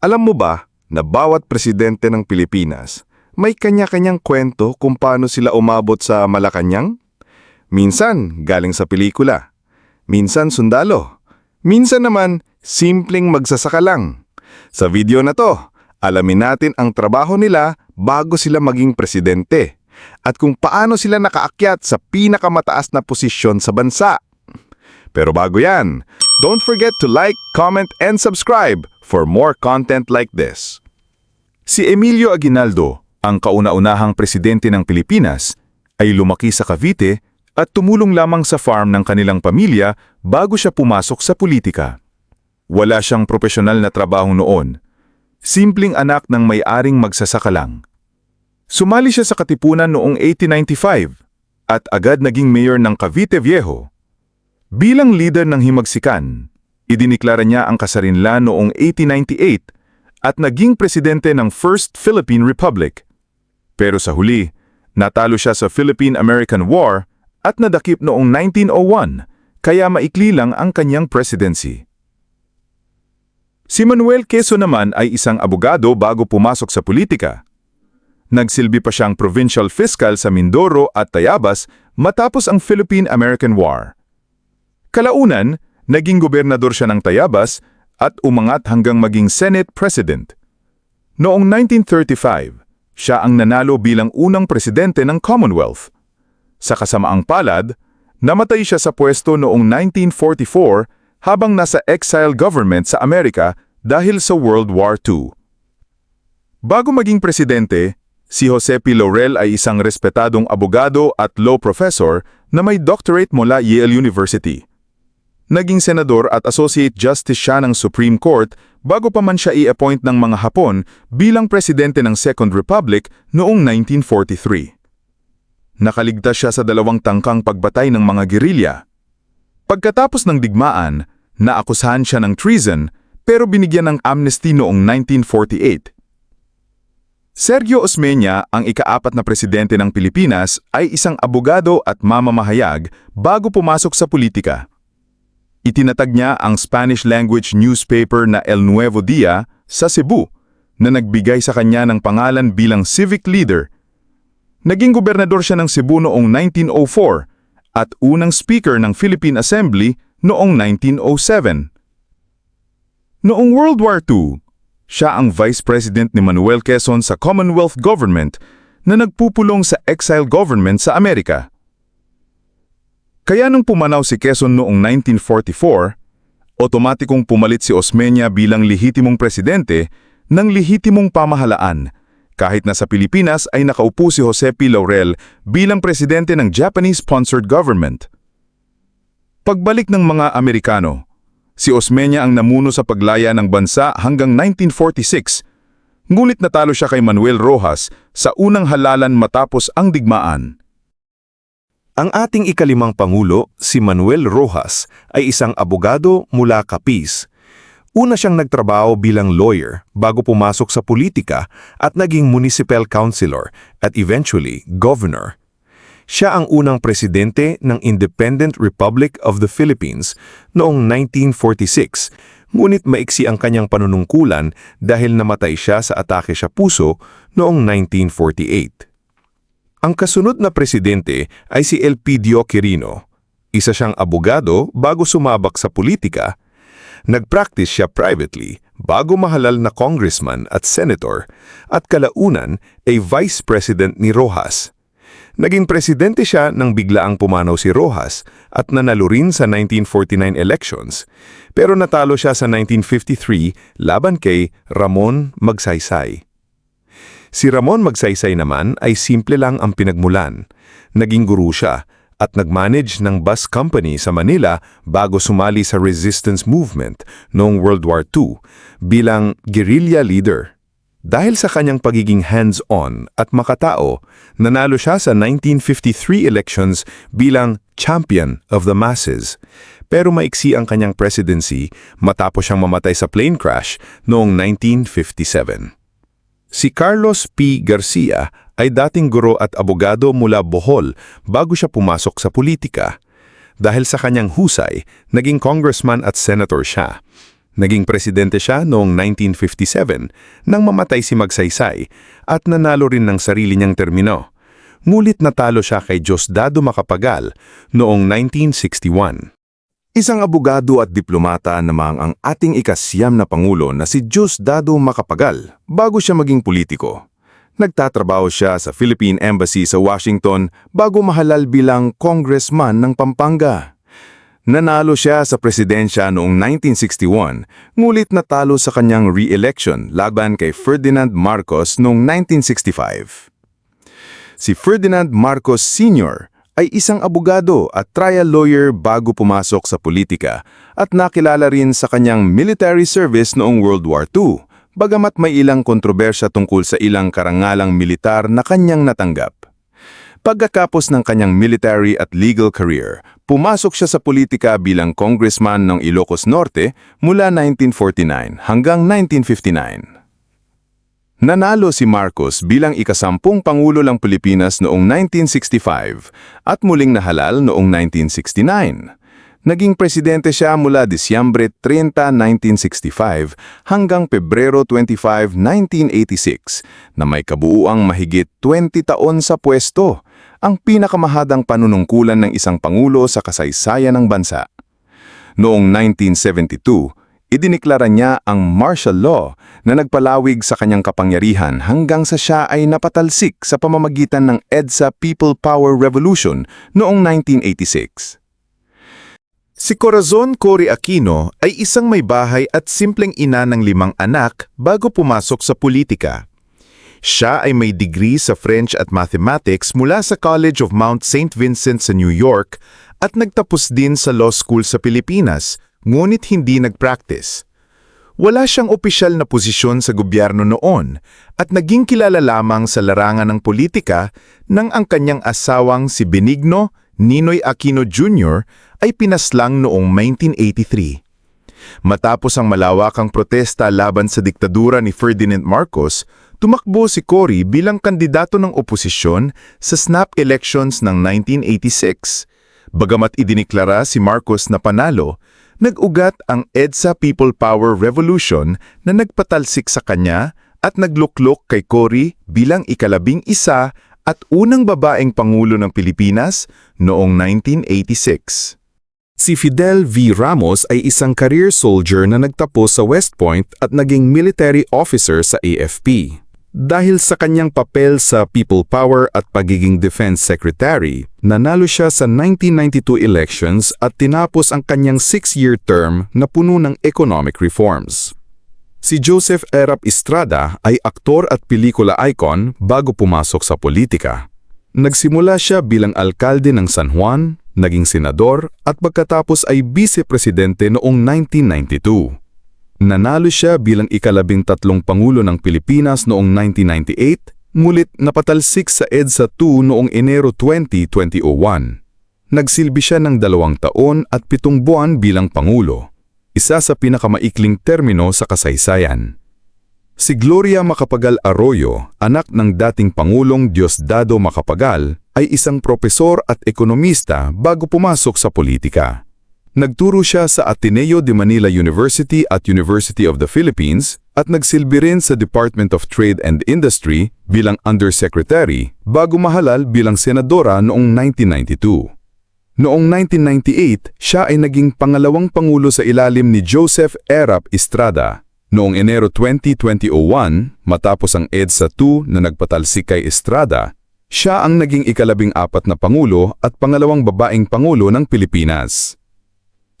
Alam mo ba na bawat presidente ng Pilipinas may kanya-kanyang kwento kung paano sila umabot sa Malacanang? Minsan galing sa pelikula, minsan sundalo, minsan naman simpleng magsasaka lang. Sa video na to, alamin natin ang trabaho nila bago sila maging presidente at kung paano sila nakaakyat sa pinakamataas na posisyon sa bansa. Pero bago yan, don't forget to like, comment, and subscribe for more content like this. Si Emilio Aguinaldo, ang kauna-unahang presidente ng Pilipinas, ay lumaki sa Cavite at tumulong lamang sa farm ng kanilang pamilya bago siya pumasok sa politika. Wala siyang profesional na trabaho noon. Simpleng anak ng may-aring magsasaka lang. Sumali siya sa Katipunan noong 1895 at agad naging mayor ng Cavite Viejo. Bilang leader ng Himagsikan, idiniklara niya ang kasarinlan noong 1898 at naging presidente ng First Philippine Republic. Pero sa huli, natalo siya sa Philippine-American War at nadakip noong 1901, kaya maikli lang ang kanyang presidency. Si Manuel Quezon naman ay isang abogado bago pumasok sa politika. Nagsilbi pa siyang provincial fiscal sa Mindoro at Tayabas matapos ang Philippine-American War. Kalaunan, naging gobernador siya ng Tayabas at umangat hanggang maging Senate President. Noong 1935, siya ang nanalo bilang unang presidente ng Commonwealth. Sa kasamaang palad, namatay siya sa pwesto noong 1944 habang nasa exile government sa Amerika dahil sa World War II. Bago maging presidente, si Jose P. Laurel ay isang respetadong abogado at law professor na may doctorate mula Yale University. Naging senador at associate justice siya ng Supreme Court bago pa man siya i-appoint ng mga Hapon bilang presidente ng Second Republic noong 1943. Nakaligtas siya sa dalawang tangkang pagbatay ng mga gerilya. Pagkatapos ng digmaan, naakusahan siya ng treason pero binigyan ng amnesty noong 1948. Sergio Osmeña, ang ikaapat na presidente ng Pilipinas, ay isang abogado at mamamahayag bago pumasok sa politika. Itinatag niya ang Spanish-language newspaper na El Nuevo Dia sa Cebu na nagbigay sa kanya ng pangalan bilang civic leader. Naging gobernador siya ng Cebu noong 1904 at unang speaker ng Philippine Assembly noong 1907. Noong World War II, siya ang Vice President ni Manuel Quezon sa Commonwealth Government na nagpupulong sa exile government sa Amerika. Kaya nung pumanaw si Quezon noong 1944, otomatikong pumalit si Osmeña bilang lehitimong presidente ng lehitimong pamahalaan kahit na sa Pilipinas ay nakaupo si Jose P. Laurel bilang presidente ng Japanese-sponsored government. Pagbalik ng mga Amerikano, si Osmeña ang namuno sa paglaya ng bansa hanggang 1946, ngulit natalo siya kay Manuel Rojas sa unang halalan matapos ang digmaan. Ang ating ikalimang pangulo, si Manuel Rojas, ay isang abogado mula Capiz. Una siyang nagtrabaho bilang lawyer bago pumasok sa politika at naging municipal councilor at eventually governor. Siya ang unang presidente ng Independent Republic of the Philippines noong 1946, ngunit maiksi ang kanyang panunungkulan dahil namatay siya sa atake sa puso noong 1948. Ang kasunod na presidente ay si Elpidio Quirino. Isa siyang abogado bago sumabak sa politika. Nag-practice siya privately bago mahalal na congressman at senator at kalaunan ay vice president ni Rojas. Naging presidente siya nang biglaang pumanaw si Rojas at nanalo rin sa 1949 elections pero natalo siya sa 1953 laban kay Ramon Magsaysay. Si Ramon Magsaysay naman ay simple lang ang pinagmulan. Naging guru siya at nag-manage ng bus company sa Manila bago sumali sa resistance movement noong World War II bilang guerrilla leader. Dahil sa kanyang pagiging hands-on at makatao, nanalo siya sa 1953 elections bilang champion of the masses. Pero maiksi ang kanyang presidency matapos siyang mamatay sa plane crash noong 1957. Si Carlos P. Garcia ay dating guro at abogado mula Bohol bago siya pumasok sa politika. Dahil sa kanyang husay, naging congressman at senator siya. Naging presidente siya noong 1957 nang mamatay si Magsaysay at nanalo rin ng sarili niyang termino. Ngulit natalo siya kay Diosdado Macapagal noong 1961. Isang abogado at diplomata namang ang ating ikasyam na Pangulo na si Diosdado Macapagal bago siya maging politiko. Nagtatrabaho siya sa Philippine Embassy sa Washington bago mahalal bilang congressman ng Pampanga. Nanalo siya sa presidensya noong 1961, ngulit natalo sa kanyang re-election laban kay Ferdinand Marcos noong 1965. Si Ferdinand Marcos Sr. ay isang abogado at trial lawyer bago pumasok sa politika at nakilala rin sa kanyang military service noong World War II, bagamat may ilang kontrobersya tungkol sa ilang karangalang militar na kanyang natanggap. Pagkakapos ng kanyang military at legal career, pumasok siya sa politika bilang congressman ng Ilocos Norte mula 1949 hanggang 1959. Nanalo si Marcos bilang ikasampung Pangulo ng Pilipinas noong 1965 at muling nahalal noong 1969. Naging presidente siya mula Disyembre 30, 1965 hanggang Pebrero 25, 1986 na may kabuuang mahigit 20 taon sa pwesto, ang pinakamahadang panunungkulan ng isang Pangulo sa kasaysayan ng bansa. Noong 1972, idiniklara niya ang martial law na nagpalawig sa kanyang kapangyarihan hanggang sa siya ay napatalsik sa pamamagitan ng EDSA People Power Revolution noong 1986. Si Corazon Cory Aquino ay isang may bahay at simpleng ina ng limang anak bago pumasok sa politika. Siya ay may degree sa French at Mathematics mula sa College of Mount St. Vincent sa New York at nagtapos din sa law school sa Pilipinas, ngunit hindi nag-practice. Wala siyang opisyal na posisyon sa gobyerno noon at naging kilala lamang sa larangan ng politika nang ang kanyang asawang si Benigno Ninoy Aquino Jr. ay pinaslang noong 1983. Matapos ang malawakang protesta laban sa diktadura ni Ferdinand Marcos, tumakbo si Cory bilang kandidato ng oposisyon sa snap elections ng 1986. Bagamat idiniklara si Marcos na panalo, nag-ugat ang EDSA People Power Revolution na nagpatalsik sa kanya at nagluklok kay Cory bilang ikalabing isa at unang babaeng Pangulo ng Pilipinas noong 1986. Si Fidel V. Ramos ay isang career soldier na nagtapos sa West Point at naging military officer sa AFP. Dahil sa kanyang papel sa People Power at pagiging Defense Secretary, nanalo siya sa 1992 elections at tinapos ang kanyang six-year term na puno ng economic reforms. Si Joseph Erap Estrada ay aktor at pelikula icon bago pumasok sa politika. Nagsimula siya bilang alkalde ng San Juan, naging senador at pagkatapos ay vice-presidente noong 1992. Nanalo siya bilang ikalabing tatlong Pangulo ng Pilipinas noong 1998, ngulit napatalsik sa EDSA 2 noong Enero 20, 2001. Nagsilbi siya ng dalawang taon at pitong buwan bilang Pangulo, isa sa pinakamaikling termino sa kasaysayan. Si Gloria Macapagal Arroyo, anak ng dating Pangulong Diosdado Macapagal, ay isang propesor at ekonomista bago pumasok sa politika. Nagturo siya sa Ateneo de Manila University at University of the Philippines at nagsilbi rin sa Department of Trade and Industry bilang Undersecretary bago mahalal bilang senadora noong 1992. Noong 1998, siya ay naging pangalawang pangulo sa ilalim ni Joseph Erap Estrada. Noong Enero 20, 2001, matapos ang EDSA 2 na nagpatalsik kay Estrada, siya ang naging ikalabing apat na pangulo at pangalawang babaeng pangulo ng Pilipinas.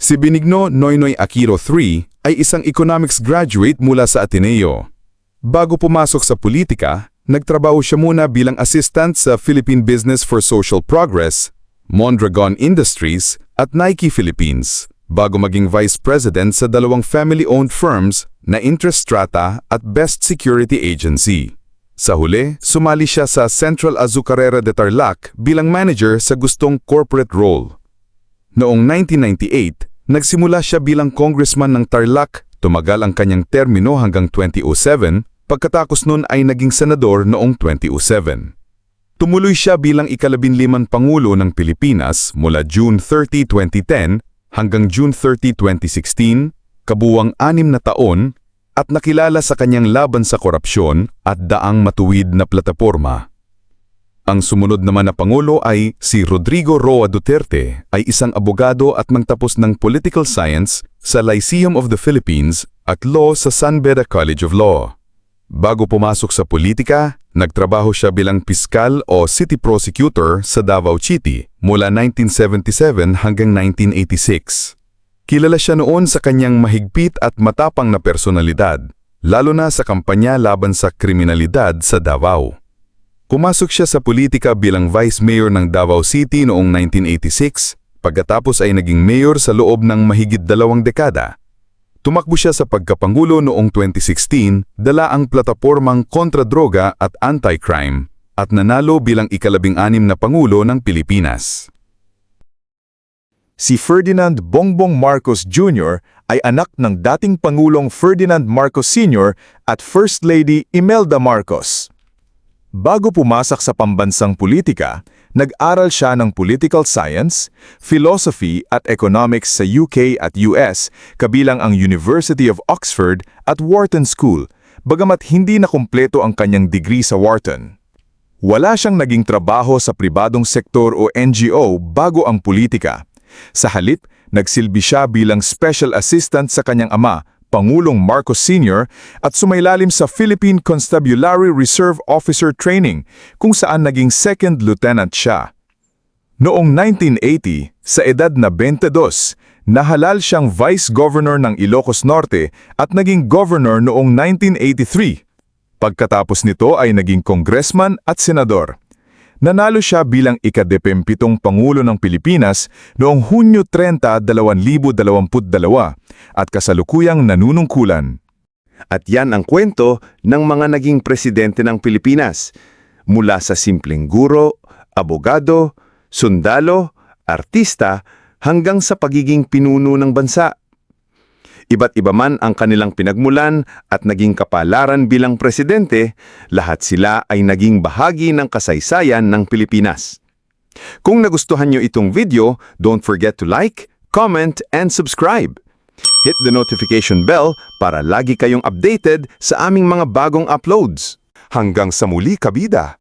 Si Benigno Noynoy Aquino III ay isang economics graduate mula sa Ateneo. Bago pumasok sa politika, nagtrabaho siya muna bilang assistant sa Philippine Business for Social Progress, Mondragon Industries at Nike Philippines, bago maging vice president sa dalawang family-owned firms na Interstrata at Best Security Agency. Sa huli, sumali siya sa Central Azucarera de Tarlac bilang manager sa gustong corporate role. Noong 1998, Nagsimula siya bilang congressman ng Tarlac, tumagal ang kanyang termino hanggang 2007, pagkatapos nun ay naging senador noong 2007. Tumuloy siya bilang ikalabinliman Pangulo ng Pilipinas mula June 30, 2010 hanggang June 30, 2016, kabuwang anim na taon at nakilala sa kanyang laban sa korupsyon at daang matuwid na plataporma. Ang sumunod naman na Pangulo ay si Rodrigo Roa Duterte ay isang abogado at mangtapos ng Political Science sa Lyceum of the Philippines at Law sa San Beda College of Law. Bago pumasok sa politika, nagtrabaho siya bilang piskal o city prosecutor sa Davao City mula 1977 hanggang 1986. Kilala siya noon sa kanyang mahigpit at matapang na personalidad, lalo na sa kampanya laban sa kriminalidad sa Davao. Pumasok siya sa politika bilang Vice Mayor ng Davao City noong 1986, pagkatapos ay naging mayor sa loob ng mahigit dalawang dekada. Tumakbo siya sa pagkapangulo noong 2016, dala ang platapormang kontra droga at anti-crime, at nanalo bilang ikalabing anim na pangulo ng Pilipinas. Si Ferdinand Bongbong Marcos Jr. ay anak ng dating Pangulong Ferdinand Marcos Sr. at First Lady Imelda Marcos. Bago pumasak sa pambansang politika, nag-aral siya ng political science, philosophy at economics sa UK at US kabilang ang University of Oxford at Wharton School, bagamat hindi na kumpleto ang kanyang degree sa Wharton. Wala siyang naging trabaho sa pribadong sektor o NGO bago ang politika. Sa halip, nagsilbi siya bilang special assistant sa kanyang ama, Pangulong Marcos Sr. at sumailalim sa Philippine Constabulary Reserve Officer Training kung saan naging second lieutenant siya. Noong 1980, sa edad na 22, nahalal siyang Vice Governor ng Ilocos Norte at naging Governor noong 1983. Pagkatapos nito ay naging congressman at senador. Nanalo siya bilang ikadepempitong Pangulo ng Pilipinas noong Hunyo 30, 2022 at kasalukuyang nanunungkulan. At yan ang kwento ng mga naging presidente ng Pilipinas. Mula sa simpleng guro, abogado, sundalo, artista, hanggang sa pagiging pinuno ng bansa. Iba't iba man ang kanilang pinagmulan at naging kapalaran bilang presidente, lahat sila ay naging bahagi ng kasaysayan ng Pilipinas. Kung nagustuhan nyo itong video, don't forget to like, comment, and subscribe. Hit the notification bell para lagi kayong updated sa aming mga bagong uploads. Hanggang sa muli, kabida!